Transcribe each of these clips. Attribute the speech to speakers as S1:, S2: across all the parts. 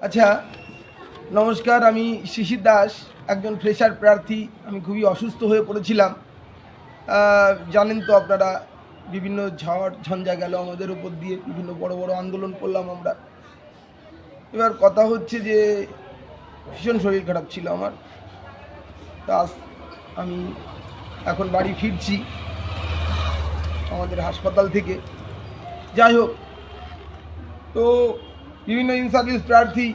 S1: আচ্ছা নমস্কার, আমি শিশির দাস, একজন ফ্রেশার প্রার্থী। আমি খুবই অসুস্থ হয়ে পড়েছিলাম। জানেন তো আপনারা, বিভিন্ন ঝড়, ঝঞ্ঝা গেল আমাদের উপর দিয়ে, বিভিন্ন বড় বড় আন্দোলন করলাম আমরা। এবার কথা হচ্ছে যে, ভীষণ শরীর খারাপ ছিল আমার। তা আমি এখন বাড়ি ফিরছি, আমাদের হাসপাতাল থেকে। যাই হোক, তো বিভিন্ন ইনসার্ভিস প্রার্থী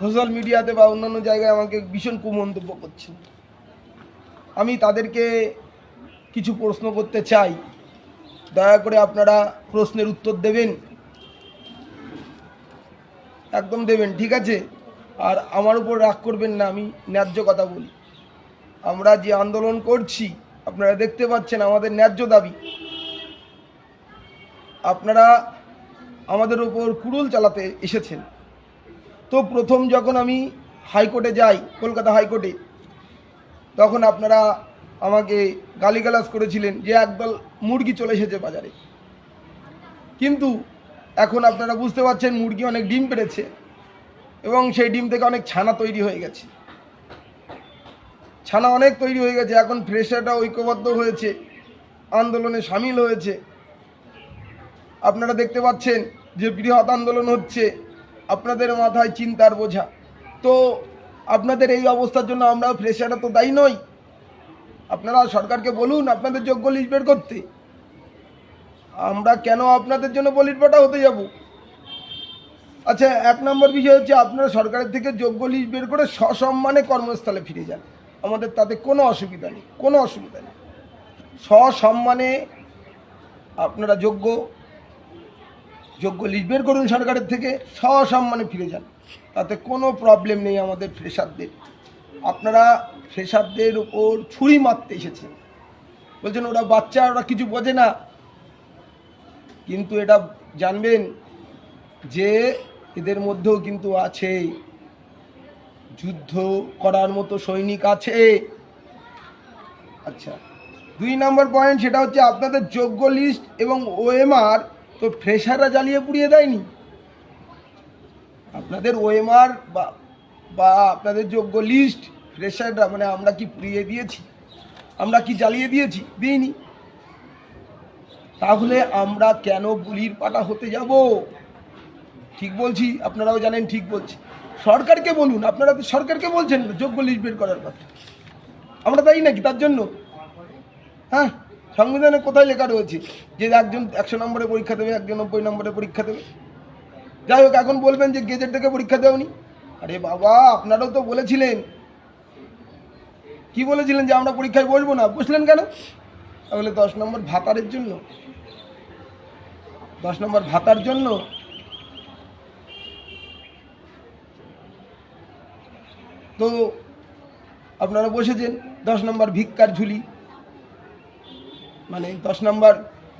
S1: সোশ্যাল মিডিয়াতে বা অন্যান্য জায়গায় আমাকে ভীষণ কুমন্তব্য করছেন। আমি তাদেরকে কিছু প্রশ্ন করতে চাই। দয়া করে আপনারা প্রশ্নের উত্তর দেবেন। একদম দেবেন, ঠিক আছে? আর আমার উপর রাগ করবেন না, আমি ন্যায্য কথা বলি। আমরা যে আন্দোলন করছি, আপনারা দেখতে পাচ্ছেন আমাদের ন্যায্য দাবি। আপনারা আমাদের ওপর কুড়ুল চালাতে এসেছেন। তো প্রথম যখন আমি হাইকোর্টে যাই, কলকাতা হাইকোর্টে, তখন আপনারা আমাকে গালিগালাজ করেছিলেন যে একদল মুরগি চলে এসেছে বাজারে। কিন্তু এখন আপনারা বুঝতে পারছেন মুরগি অনেক ডিম পেড়েছে এবং সেই ডিম থেকে অনেক ছানা তৈরি হয়ে গেছে। ছানা অনেক তৈরি হয়ে গেছে, এখন ফ্রেশারটা ঐক্যবদ্ধ হয়েছে, আন্দোলনে সামিল হয়েছে। আপনারা দেখতে পাচ্ছেন যে বৃহৎ আন্দোলন হচ্ছে, আপনাদের মাথায় চিন্তার বোঝা। তো আপনাদের এই অবস্থার জন্য আমরা ফ্রেশাররা তো দায়ী নই। আপনারা সরকারকে বলুন, আপনাদের যোগ্য লিস্ট বের করতে। আমরা কেন আপনাদের জন্য বলিরপাটা হতে যাব? আচ্ছা এক নম্বর বিষয় হচ্ছে, আপনারা সরকারের থেকে যোগ্য লিস্ট বের করে সসম্মানে কর্মস্থলে ফিরে যান। আমাদের তাতে কোনো অসুবিধা নেই, কোনো অসুবিধা নেই। সসম্মানে আপনারা যোগ্য যোগ্য লিস্ট বের করুন সরকারের থেকে, সসম্মানে ফিরে যান। তাতে কোনো প্রবলেম নেই আমাদের ফ্রেশারদের আপনারা ফ্রেশারদের ওপর ছুরি মারতে এসেছেন। বলছেন, ওরা বাচ্চা, ওরা কিছু বোঝে না। কিন্তু এটা জানবেন যে এদের মধ্যেও কিন্তু আছে, যুদ্ধ করার মতো সৈনিক আছে। আচ্ছা দুই নম্বর পয়েন্ট সেটা হচ্ছে আপনাদের যোগ্য লিস্ট এবং ওএমআর তো ফ্রেশাররা জ্বালিয়ে পুড়িয়ে দেয়নি? আপনাদের ওএমআর বা বা আপনাদের যোগ্য লিস্ট ফ্রেশাররা মানে আমরা কি পুড়িয়ে দিয়েছি? আমরা কি জ্বালিয়ে দিয়েছি? দিইনি। তাহলে আমরা কেন বুলির পাটা হতে যাব? ঠিক বলছি? আপনারাও জানেন ঠিক বলছি। সরকারকে বলুন, আপনারা তো সরকারকে বলছেন যোগ্য লিস্ট বের করার কথা। আমরা তাই নাকি তার জন্য? হ্যাঁ? সংবিধানে কোথায় লেখা রয়েছে যে একজন একশো নম্বরে পরীক্ষা দেবে, একজন নব্বই নম্বরে পরীক্ষা দেবে? যাই হোক, এখন বলবেন যে গেজেট থেকে পরীক্ষা দেওনি। আরে বাবা, আপনারাও তো বলেছিলেন। কি বলেছিলেন যে আমরা পরীক্ষায় বসবো না? বসলেন কেন? তাহলে দশ নম্বর ভাতারের জন্য। দশ নম্বর ভাতার জন্য তো আপনারা বসেছেন। দশ নম্বর ভিক্ষার ঝুলি। মানে দশ নম্বর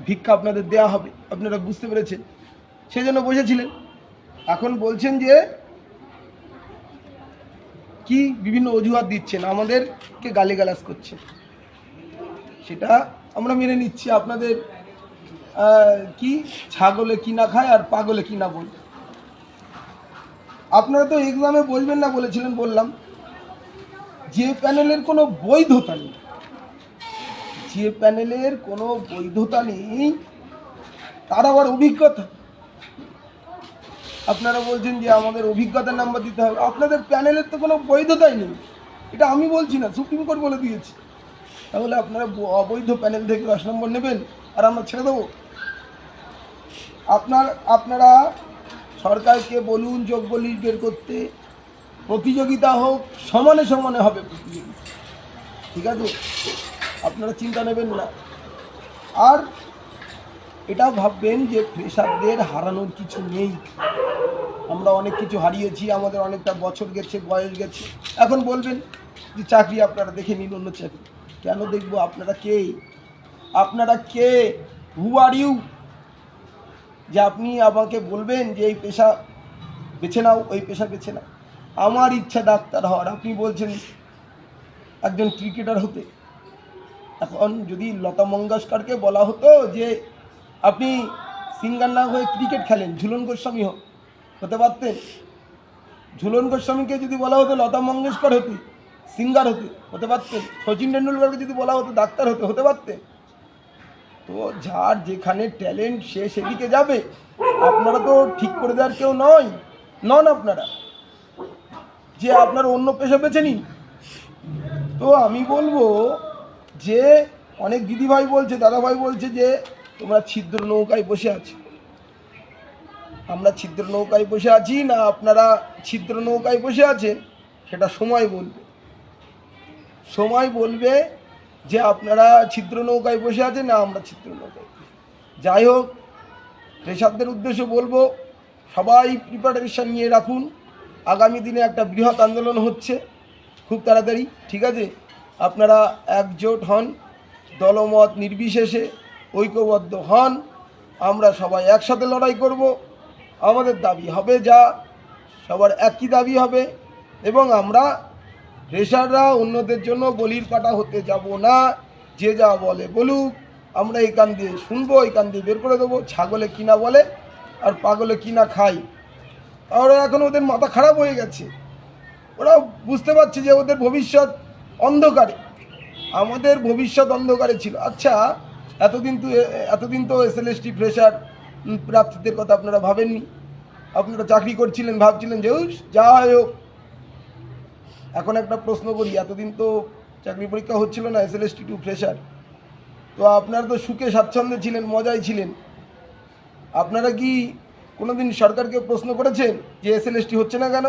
S1: ভিক্ষা আপনাদের দেয়া হবে, আপনারা বুঝতে পেরেছেন। সেই জন্য বসেছিলেন। এখন বলছেন যে, কি বিভিন্ন অজুহাত দিচ্ছেন, আমাদেরকে গালিগালাজ করছেন। সেটা আমরা মেনে নিচ্ছি, আপনাদের কি ছাগলে কি না খায় আর পাগলে কি না বলে। আপনারা তো এক্সামে বলবেন না বলেছিলেন, বললাম। যে প্যানেলের কোনো বৈধতা নেই। যে প্যানেলের কোনো বৈধতা নেই, তার আবার অভিজ্ঞতা। আপনারা বলছেন যে আমাদের অভিজ্ঞতার নাম্বার দিতে হবে। আপনাদের প্যানেলের তো কোনো বৈধতাই নেই। এটা আমি বলছি না, সুপ্রিম কোর্ট বলে দিয়েছি। তাহলে আপনারা অবৈধ প্যানেল থেকে দশ নম্বর নেবেন, আর আমরা ছেড়ে দেবো। আপনার, আপনারা সরকারকে বলুন, যোগ্য লিস্ট বের করতে। প্রতিযোগিতা হোক, সমানে সমানে হবে প্রতিযোগিতা। ঠিক আছে? আপনারা চিন্তা নেবেন না। আর এটাও ভাববেন যে ফ্রেশারদের হারানোর কিছু নেই। আমরা অনেক কিছু হারিয়েছি, আমাদের অনেকটা বছর গেছে, বয়স গেছে। এখন বলবেন যে চাকরি আপনারা দেখে নিন অন্য চাকরি। কেন দেখব? আপনারা কে? আপনারা কে? হু আর ইউ যে আপনি আমাকে বলবেন যে এই পেশা বেছে নাও, ওই পেশা বেছে নাও। আমার ইচ্ছা ডাক্তার হওয়ার। আপনি বলছেন একজন ক্রিকেটার হতে। এখন যদি লতা মঙ্গেশকরকে বলা হতো যে আপনি সিঙ্গার না হয়ে ক্রিকেট খেলেন, ঝুলন গোস্বামী হোক, হতে পারতেন। ঝুলন গোস্বামীকে যদি বলা হতো লতা মঙ্গেশকর হতে, সিঙ্গার হতে হতে পারতেন। সচিন টেন্ডুলকারকে যদি বলা হতো ডাক্তার হতে হতে পারতেন। তো যার যেখানে ট্যালেন্ট, সে সেদিকে যাবে। আপনারা তো ঠিক করে দেওয়ার কেউ নয়, নন আপনারা। যে আপনার অন্য পেশা বেছে নিন। তো আমি বলব যে অনেক দিদিভাই বলছে, দাদাভাই বলছে যে, তোমরা ছিদ্র নৌকায় বসে আছো। আমরা ছিদ্র নৌকায় বসে আছি না আপনারা ছিদ্র নৌকায় বসে আছেন? সেটা সময় বলবে। সময় বলবে যে আপনারা ছিদ্র নৌকায় বসে আছেন না আমরা ছিদ্র নৌকায় যাই হোক পেশাবদের উদ্দেশ্যে বলব, সবাই প্রিপারেশন নিয়ে রাখুন। আগামী দিনে একটা বৃহৎ আন্দোলন হচ্ছে। খুব তাড়াতাড়ি, ঠিক আছে? আপনারা একজোট হন, দলমত নির্বিশেষে, ঐক্যবদ্ধ হন, আমরা সবাই একসাথে লড়াই করব। আমাদের দাবি হবে যা, সবার একই দাবি হবে, এবং আমরা রেশাররা অন্যদের জন্য বলির কাটা হতে যাব না। যে যা বলে বলুক, আমরা এই কান দিয়ে শুনব এই কান দিয়ে বের করে দেবো, ছাগলে কিনা বলে আর পাগলে কিনা খাই আর এখন ওদের মাথা খারাপ হয়ে গেছে। ওরা বুঝতে পারছে যে ওদের ভবিষ্যৎ অন্ধকারে। আমাদের ভবিষ্যৎ অন্ধকারে ছিল। আচ্ছা এতদিন তো এতদিন তো S L S T fresher প্রার্থীদের কথা আপনারা ভাবেননি? আপনারা চাকরি করছিলেন, ভাবছিলেন যে যা হোক। এখন একটা প্রশ্ন করি, এতদিন তো চাকরি পরীক্ষা হচ্ছিল না S L S T two fresher তো আপনারা তো সুখে, স্বাচ্ছন্দ্যে ছিলেন, মজায় ছিলেন। আপনারা কি কোনোদিন সরকারকে প্রশ্ন করেছেন যে এস এল এস টি হচ্ছে না কেন?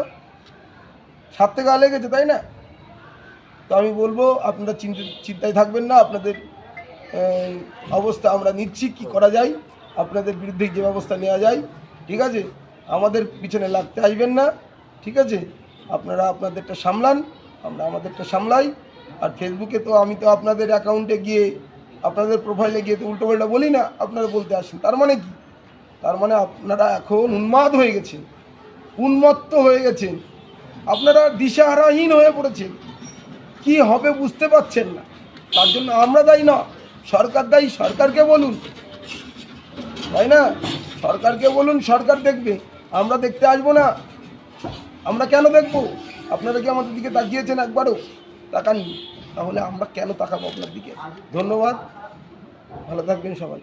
S1: সাত থেকে লেগেছে, তাই না? তো আমি বলব, আপনারা চিন্তা চিন্তায় থাকবেন না, আপনাদের অবস্থা আমরা নিচ্ছি, কি করা যায়, আপনাদের বিরুদ্ধে যে ব্যবস্থা নেওয়া যায়, ঠিক আছে? আমাদের পিছনে লাগতে আসবেন না, ঠিক আছে? আপনারা আপনাদেরটা সামলান, আমরা আমাদেরটা সামলাই। আর ফেসবুকে তো আমি তো আপনাদের অ্যাকাউন্টে গিয়ে, আপনাদের প্রোফাইলে গিয়ে তো উল্টোপাল্টা বলি না, আপনারা বলতে আসেন। তার মানে কি? তার মানে আপনারা এখন উন্মাদ হয়ে গেছেন, উন্মত্ত হয়ে গেছেন। আপনারা দিশাহারাহীন হয়ে পড়েছেন। কি হবে বুঝতে পারছেন না। তার জন্য আমরা দায়ী না সরকার দায়ী, সরকারকে বলুন। তাই না? সরকারকে বলুন, সরকার দেখবে। আমরা দেখতে আসব না। আমরা কেন দেখব? আপনারা কি আমাদের দিকে তাকিয়েছেন একবারও? তাকাননি। তাহলে আমরা কেন তাকাবো আপনার দিকে? ধন্যবাদ। ভালো থাকবেন সবাই।